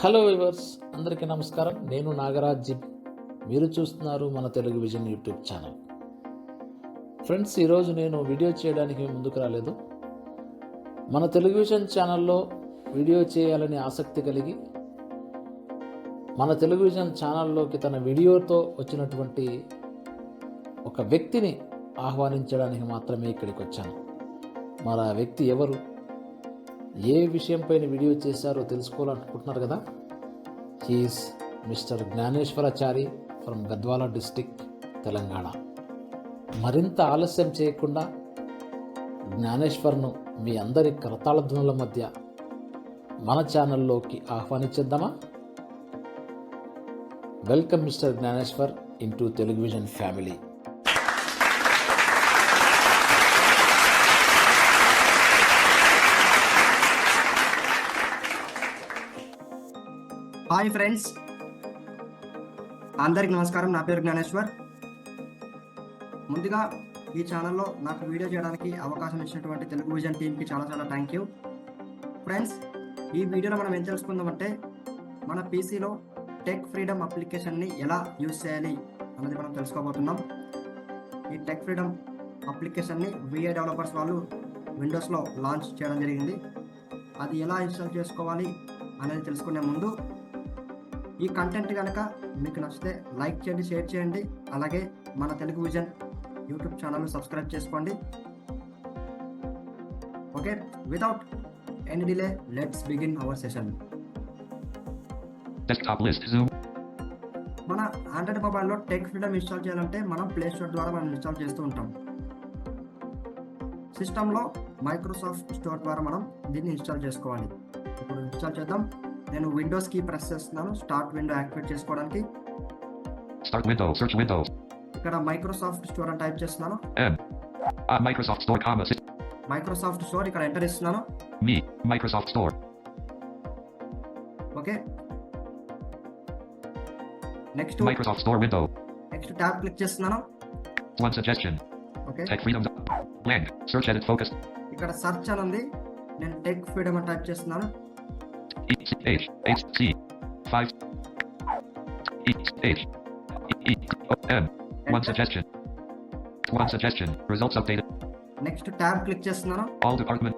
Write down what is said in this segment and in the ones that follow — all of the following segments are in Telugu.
హలో వివర్స్ అందరికీ నమస్కారం. నేను నాగరాజ్ జిప్. మీరు చూస్తున్నారు మన Telugu vision YouTube channel. Friends ఈరోజు నేను వీడియో చేయడానికి ముందుకు రాలేదు. మన తెలుగు విజన్ ఛానల్లో వీడియో చేయాలని ఆసక్తి కలిగి మన తెలుగు విజన్ ఛానల్లోకి తన వీడియోతో వచ్చినటువంటి ఒక వ్యక్తిని ఆహ్వానించడానికి మాత్రమే ఇక్కడికి వచ్చాను. మరి ఆ వ్యక్తి ఎవరు? ఏ విషయంపైన వీడియో చేశారో తెలుసుకోవాలనుకుంటున్నారు కదా? He's mister Gnaneshwarachari from Gadwal district Telangana. మరింత ఆలస్యం చేయకుండా జ్ఞానేశ్వర్ను మీ అందరి కరతాళధ్వనుల మధ్య మన ఛానల్లోకి ఆహ్వానించేద్దామా? Welcome mister Gnaneshwar into television family hi friends అందరికి నమస్కారం. నా పేరు జ్ఞానేశ్వర్. ముందుగా ఈ ఛానల్లో నాకు వీడియో చేయడానికి అవకాశం ఇచ్చినటువంటి తెలుగు విజన్ టీంకి చాలా చాలా థ్యాంక్ యూ ఫ్రెండ్స్ ఈ వీడియోలో మనం ఏం తెలుసుకుందామంటే మన పీసీలో టెక్ ఫ్రీడమ్ అప్లికేషన్ని ఎలా యూజ్ చేయాలి అన్నది మనం తెలుసుకోబోతున్నాం. ఈ టెక్ ఫ్రీడమ్ అప్లికేషన్ని విఐ డెవలపర్స్ వాళ్ళు విండోస్లో లాంచ్ చేయడం జరిగింది. అది ఎలా ఇన్స్టాల్ చేసుకోవాలి అనేది తెలుసుకునే ముందు ఈ కంటెంట్ కనుక మీకు నచ్చితే లైక్ చేయండి షేర్ చేయండి. అలాగే మన Telugu vision YouTube channel subscribe చేసుకోండి. Okay without any delay let's begin our session. మన ఆండ్రాయిడ్ మొబైల్లో టెక్ ఫ్రీడమ్ ఇన్స్టాల్ చేయాలంటే మనం ప్లే స్టోర్ ద్వారా మనం ఇన్స్టాల్ చేస్తూ ఉంటాం. సిస్టంలో మైక్రోసాఫ్ట్ స్టోర్ ద్వారా మనం దీన్ని ఇన్స్టాల్ చేసుకోవాలి. ఇప్పుడు ఇన్స్టాల్ చేద్దాం. నేను విండోస్ కీ ప్రెస్ చేస్తున్నాను స్టార్ట్ విండో యాక్టివేట్ చేసుకోవడానికి Start window. Search window. ఇక్కడ మైక్రోసాఫ్ట్ స్టోర్ అని టైప్ చేస్తున్నాను Store, comma. sys- Microsoft store ఇక్కడ ఎంటర్ ఇస్తున్నాను Me. Microsoft Store. Okay next Microsoft Store window. Next tab click చేస్తున్నాను One suggestion. Okay Tech freedom. Blank. Search edit focus. ఇక్కడ సెర్చ్ అని ఉంది నేను టెక్ ఫ్రీడమ్ అని టైప్ చేస్తున్నాను E H H C. Five. E H E O M. One suggestion. One suggestion. Results updated. Next tab click చేస్తున్నాను All department.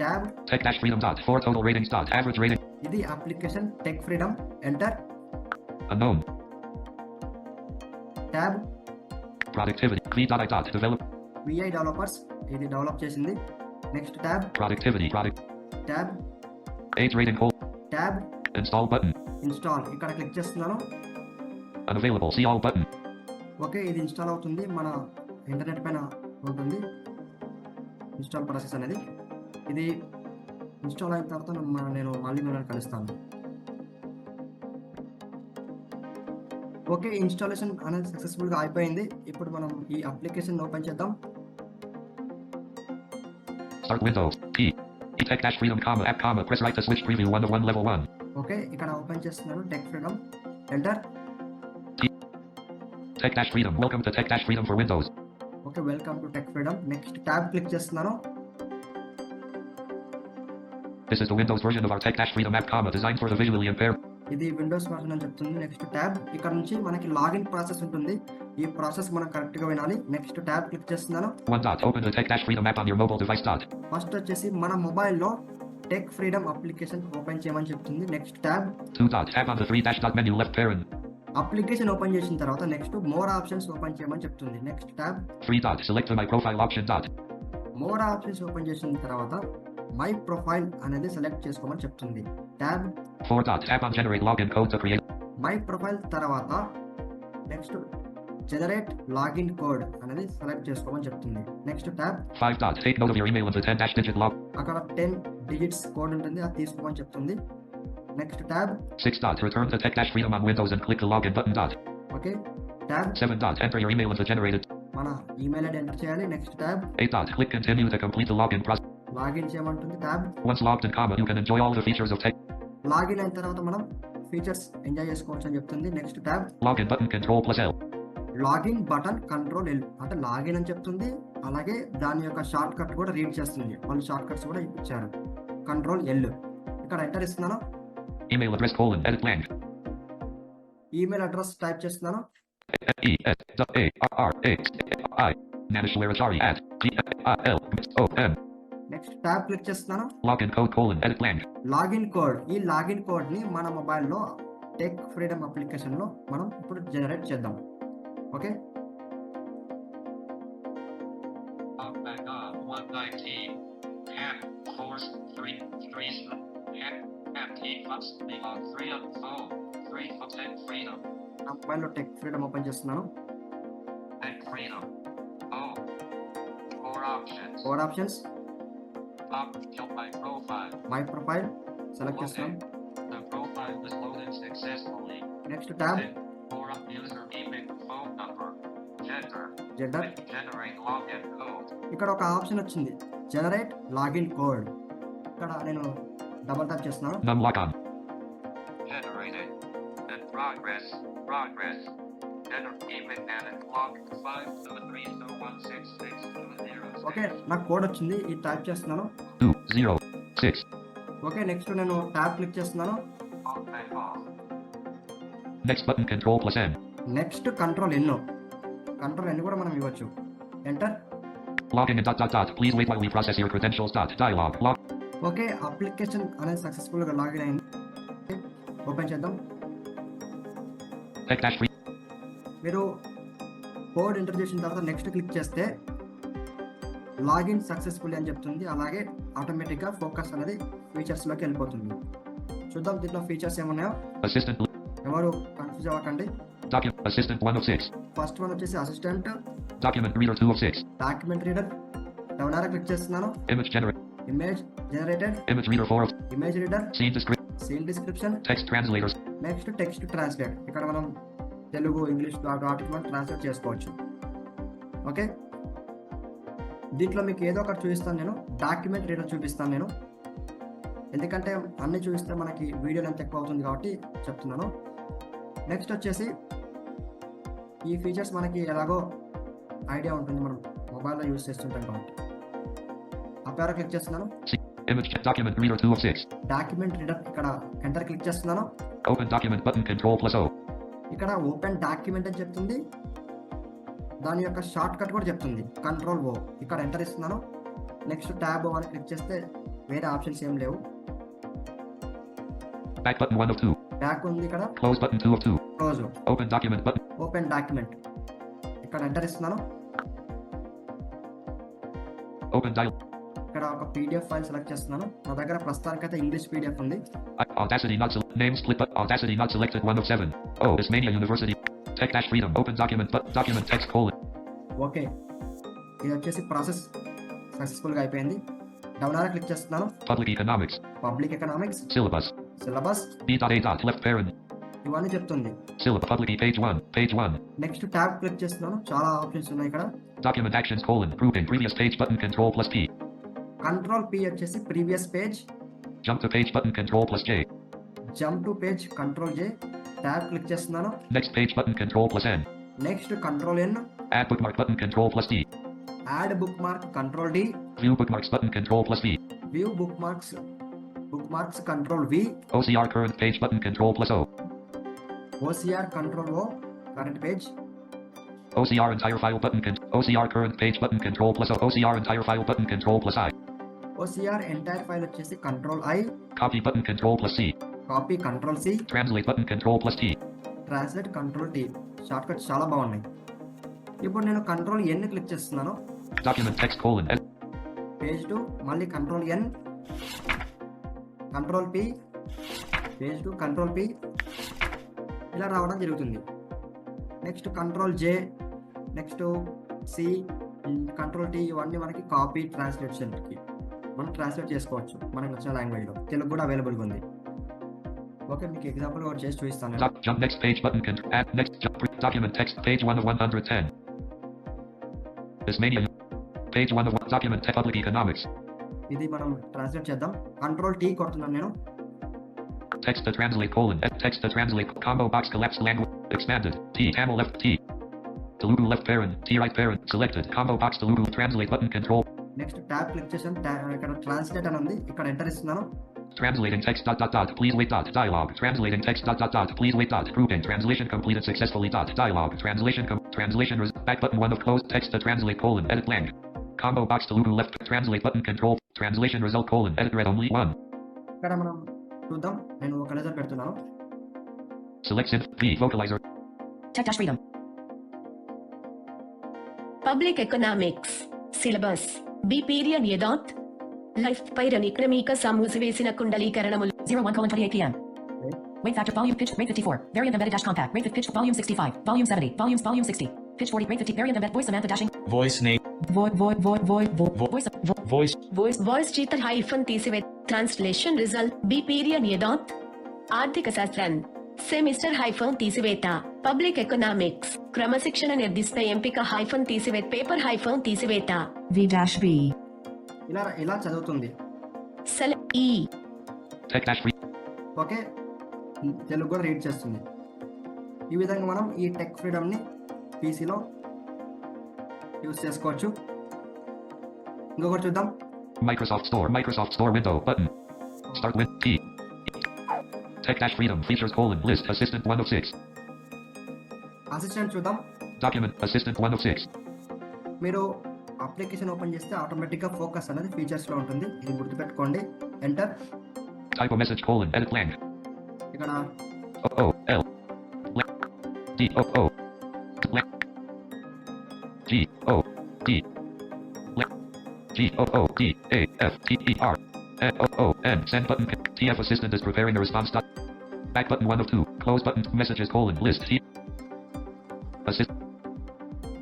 Tab Tech dash freedom dot. Four total ratings dot. Average rating. ఇది application tech freedom enter Unknown. Tab Productivity. V dot I dot. Develop. V I developers ఇది డెవలప్ చేసింది next tab Productivity. Product. Tab Age rating hold. Tab Install button. Install ఇక్కడ క్లిక్ చేస్తున్నాను. Unavailable. See all button. Okay ఇది ఇన్స్టాల్ అవుతుంది. మన ఇంటర్నెట్ పైన ఉంటుంది. ఇన్స్టాల్ ప్రాసెస్ అనేది. ఇది ఇన్స్టాల్ అయిన తర్వాత మన- నేను మళ్ళీ మిమ్మల్ని కలుస్తాను. ఓకే ఇన్స్టాలేషన్ అనేది సక్సెస్ఫుల్గా అయిపోయింది. ఇప్పుడు మనం ఈ అప్లికేషన్ ఓపెన్ చేద్దాం. Tech dash freedom comma app comma press right to switch preview one to one level one. Okay ఇక్కడ ఓపెన్ చేస్తున్నాను Tech Freedom enter Tech dash freedom. Welcome to Tech dash freedom for Windows. Okay welcome to Tech Freedom next tab click చేస్తున్నాను This is the Windows version of our Tech dash freedom app comma designed for the visually impaired. ఇది విండోస్ వర్షన్ అని చెప్తుంది నెక్స్ట్ ట్యాబ్ ఇక్కడ నుంచి మనకి లాగిన్ ప్రాసెస్ ఉంటుంది ఈ ప్రాసెస్ మనం కరెక్ట్గా వినాలి నెక్స్ట్ ట్యాబ్ క్లిక్ చేస్తున్నాను One dot. Open the Tech dash freedom app on your mobile device dot. First వచ్చేసి మన మొబైల్లో టెక్ ఫ్రీడమ్ అప్లికేషన్ ఓపెన్ చేయమని చెప్తుంది. Next tab. అప్లికేషన్ ఓపెన్ చేసిన తర్వాత నెక్స్ట్ మోర్ ఆప్షన్స్ ఓపెన్ చేయమని చెప్తుంది. Next tab. More options open చేసిన తర్వాత మై ప్రొఫైల్ అనేది సెలెక్ట్ చేసుకోమని చెప్తుంది. ట్యాబ్. మై ప్రొఫైల్ తర్వాత నెక్స్ట్ జనరేట్ లాగిన్ కోడ్ అనేది సెలెక్ట్ చేసుకోమని చెప్తుంది next tab Five dot. Take note of your email and the ten dash digit log. అక్కడ టెన్ డిజిట్స్ కోడ్ ఉంటుంది అది తీసుకోమని చెప్తుంది next tab Six dot. Return to Tech dash freedom on Windows and click the login button dot. Okay tab Seven dot. Enter your email into generated. మన ఈమెయిల్ ఐడి ఎంటర్ చేయాలి next tab Eight dot. Click continue to complete the login process. Login చేయమంటుంది tab Once logged in comma, you can enjoy all the features of Tech. Login అయిన తర్వాత మనం ఫీచర్స్ ఎంజాయ్ చేసుకోవచ్చు అని చెప్తుంది next tab Login button control plus L. Login button control L అంటే లాగిన్ అని చెప్తుంది. అలాగే దాని యొక్క షార్ట్ కట్ కూడా రీడ్ చేస్తుంది. వాళ్ళు షార్ట్ కట్స్ కూడా ఇచ్చారు. Control L. ఇక్కడ ఎంటర్ ఇస్తున్నాను Email address colon edit blank. Email address type చేస్తున్నాను. E S W A R R A I Nanishwarachari at G I L O M next tab click చేస్తున్నాను. Login code colon edit blank. Login code ఈ లాగిన్ కోడ్ని మన మొబైల్లో టెక్ ఫ్రీడమ్ అప్లికేషన్లో మనం ఇప్పుడు జనరేట్ చేద్దాం. Okay? Omega 119. Ten, force, three, three, ten, empty plus, belong, freedom, four, three, foot, and freedom. Mine take freedom open just freedom. Oh. Four options. Four options. Up, my profile. My profile. Select okay. this. The profile was loaded successfully. Next tab. Four user email జెడర్ ఇక్కడ ఒక ఆప్షన్ వచ్చింది. జనరేట్ లాగిన్ కోడ్ ఇక్కడ నేను డబల్ టాప్ చేస్తున్నాను ఓకే నాకు కోడ్ వచ్చింది. ఈ టైప్ చేస్తున్నాను. ఓకే నెక్స్ట్ నేను టాప్ క్లిక్ చేస్తున్నాను. నెక్స్ట్ కంట్రోల్ ఎన్నో కంట్రోల్ ఎన్ని కూడా మనం ఇవ్వచ్చు. ఎంటర్. ఓకే అప్లికేషన్ అనేది సక్సెస్ఫుల్గా లాగిన్ అయింది. ఓపెన్ చేద్దాం. మీరు కోడ్ ఎంటర్ చేసిన తర్వాత నెక్స్ట్ క్లిక్ చేస్తే లాగిన్ సక్సెస్ఫుల్ అని చెప్తుంది. అలాగే ఆటోమేటిక్గా ఫోకస్ అనేది ఫీచర్స్లోకి వెళ్ళిపోతుంది. చూద్దాం దీంట్లో ఫీచర్స్ ఏమున్నాయో. ఎవరు కన్ఫ్యూజ్ అవ్వకండి. Document. Assistant 106. ఫస్ట్ వన్ వచ్చేసి assistant Document reader 206. Document reader down arrow click చేస్తున్నాను Image generate. Image generated Image reader 4. Image reader Scene description. Scene description Text translators. Next text translate ఇక్కడ మనం తెలుగు ఇంగ్లీష్ మనం ట్రాన్స్లేట్ చేసుకోవచ్చు ఓకే దీంట్లో మీకు ఏదో ఒకటి చూపిస్తాను నేను డాక్యుమెంట్ రీడర్ చూపిస్తాను నేను ఎందుకంటే అన్ని చూపిస్తే మనకి వీడియో లెంత్ ఎక్కువ అవుతుంది కాబట్టి చెప్తున్నాను నెక్స్ట్ వచ్చేసి ఈ ఫీచర్స్ మనకి ఎలాగో ఐడియా ఉంటుంది మనం మొబైల్లో యూస్ చేస్తుంటాం కాబట్టి. అప్పారా క్లిక్ చేస్తున్నాను. Image document reader 206. Document reader ఇక్కడ ఎంటర్ క్లిక్ చేస్తున్నాను. Open document button control plus O. ఇక్కడ ఓపెన్ డాక్యుమెంట్ అని చెప్తుంది. దాని యొక్క షార్ట్ కట్ కూడా చెప్తుంది. కంట్రోల్ ఓ ఇక్కడ ఎంటర్ ఇస్తున్నాను. నెక్స్ట్ ట్యాబ్ అని క్లిక్ చేస్తే వేరే ఆప్షన్స్ ఏం లేవు. Back button 1 of 2. బ్యాక్ ఉంది ఇక్కడ. Close button 2 of 2. Close Open document button. Open document ఇక్కడ ఎంటర్ ఇస్తున్నాను Open dial. ఇక్కడ ఒక పీడిఎఫ్ ఫైల్ సెలెక్ట్ చేస్తున్నాను నా దగ్గర ప్రస్తుతానికైతే ఇంగ్లీష్ పీడిఎఫ్ ఉంది Audacity not sel- name split but Audacity not selected 1 of 7. Oh, Ismania University. Tech dash freedom. Open document but document text colon. Okay ఇది వచ్చేసి ప్రాసెస్ సక్సెస్ఫుల్గా అయిపోయింది డౌన్ ఆరా క్లిక్ చేస్తున్నాను Public economics. Public economics Syllabus. Syllabus B.A. dot left parent. ఇవన్నీ చెప్తుంది Syllabus. Public e- page 1. Page 1. Next tab click చేస్తున్నాను చాలా ఆప్షన్స్ ఉన్నాయి ఇక్కడ Document actions colon. Grouping. Previous page button control plus P. Control P వచ్చేసి previous page Jump to page button control plus J. Jump to page control J tab click చేస్తున్నాను Next page button control plus N. Next control N Add bookmark button control plus D. Add bookmark control D View bookmarks button control plus V. View bookmarks bookmarks control V OCR current page button control plus O. OCR control O current page OCR entire file button con- OCR current page button control plus O. OCR entire file button control plus I. OCR entire file వచ్చేసి control I Copy button control plus C. Copy control C Translate button control plus T. Translate control T shortcuts చాలా బాగున్నాయి ఇప్పుడు నేను కంట్రోల్ ఎన్ క్లిక్ చేస్తున్నాను Document text colon S. Page two మళ్ళీ control N control P page two control P ఇలా రావడం జరుగుతుంది next control J next C control T ఇవన్నీ మనకి కాపీ ట్రాన్స్లేషన్కి మనం ట్రాన్స్లేట్ చేసుకోవచ్చు మనకు నచ్చిన లాంగ్వేజ్లో తెలుగు కూడా అవైలబుల్గా ఉంది ఓకే మీకు ఎగ్జాంపుల్ ఒకటి చేసి చూపిస్తాను నేను. Doc, jump next page button con- add next jump pre- document text page 1 of 110. Tasmania. Page 1 of 1 document text public economics. ఇది మనం ట్రాన్స్లేట్ చేద్దాం కంట్రోల్ టీ కొడుతున్నాను నేను Text to translate colon S. Text to translate combo box collapsed language expanded. T Tamil left T. Telugu left parent. T right parent selected. Combo box Telugu translate button control. Next tab click చేసాను ట్యా- ఇక్కడ ట్రాన్స్లేట్ అని ఉంది ఇక్కడ ఎంటర్ ఇస్తున్నాను Translating text dot dot dot. Please wait dot. Dialogue. Translating text dot dot dot. Please wait dot. Grouping. Translation completed successfully dot. Dialogue. Translation com- translation res- back button one of closed text to translate colon edit blank. Combo box to Lugu left. Translate button control. Translation result colon edit read only one. ఇక్కడ మనం చూద్దాం నేను ఒక లెజర్ పెడుతున్నాను Select synth V vocalizer. Tech Dash Freedom. Public Economics. Syllabus. B period యదాత్ life పైరని క్రమీక సమూసివేసిన కుండలీకరణములు 01 colon 28 p.m. Weight factor volume pitch rate 54. Variant embedded dash compact. Rate pitch volume 65. Volume 70. Volumes volume 60. Pitch 40. Rate 50. Variant embedded voice Samantha dashing. voice name Void void void void void Vo- voice vo- voice voice voice చీత hyphen తీసివే translation result B period యదాత్ ఆర్థిక శాస్త్రం సెమిస్టర్ హైఫన్ తీసివేత పబ్లిక్ ఎకనామిక్స్ క్రమశిక్షణ నిర్దిష్ట ఎంపిక హైఫన్ తీసివేత పేపర్ హైఫన్ తీసివేత వి డాష్ బి ఇలా ఇలా చదువుతుంది. సెల్ ఈ free. ఓకే? తెలుగు కూడా రీడ్ చేస్తుంది. ఈ విధంగా మనం ఈ టెక్ ఫ్రీడమ్ని పీసీలో యూస్ చేసుకోవచ్చు. ఇంకొకటి చూద్దాం. Microsoft Store. Microsoft Store window button. Start with T. Tech dash freedom features colon list assistant 106. Assistant చూద్దాం Document assistant 106. మీరు అప్లికేషన్ ఓపెన్ చేస్తే ఆటోమేటిక్గా ఫోకస్ అనేది ఫీచర్స్లో ఉంటుంది ఇది గుర్తుపెట్టుకోండి enter Type a message colon edit blank. ఇక్కడ O O L blank. D O O blank. G O D blank. G O O D A F T E R N O O N send button TF assistant is preparing a response dot back button one of two close button messages colon list T assist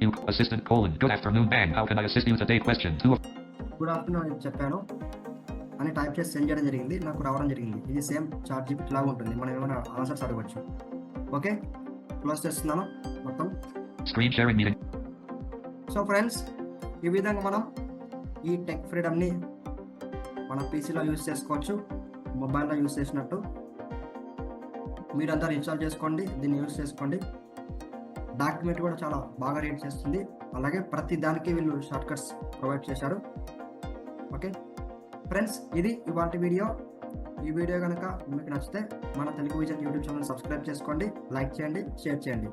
you assistant colon good afternoon bang how can I assist you today question two of good afternoon అని చెప్పాను అని టైప్ చేసి సెండ్ చేయడం జరిగింది నాకు రావడం జరిగింది ఇది సేమ్ చార్ట్ జీపీటీ లాగా ఉంటుంది మనం ఏమైనా ఆన్సర్స్ అడగవచ్చు ఓకే క్లోజ్ చేస్తున్నాను మొత్తం screen sharing meeting so friends ఈ విధంగా మనం ఈ టెక్ ఫ్రీడమ్ని మన పీసీలో యూస్ చేసుకోవచ్చు మొబైల్లో యూస్ చేసినట్టు. మీరందరూ ఇన్స్టాల్ చేసుకోండి దీన్ని యూస్ చేసుకోండి. డాక్యుమెంట్ కూడా చాలా బాగా రీడ్ చేస్తుంది. అలాగే ప్రతి దానికి వీళ్ళు షార్ట్ కట్స్ ప్రొవైడ్ చేశారు. ఓకే? ఫ్రెండ్స్ ఇది ఇవాళ వీడియో. ఈ వీడియో కనుక మీకు నచ్చితే మన Telugu Vision YouTube channel subscribe చేసుకోండి లైక్ చేయండి షేర్ చేయండి.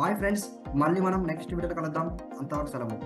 బాయ్ ఫ్రెండ్స్ మళ్ళీ మనం నెక్స్ట్ వీడియోలో కలుద్దాం. అంతవరకు సెలవు.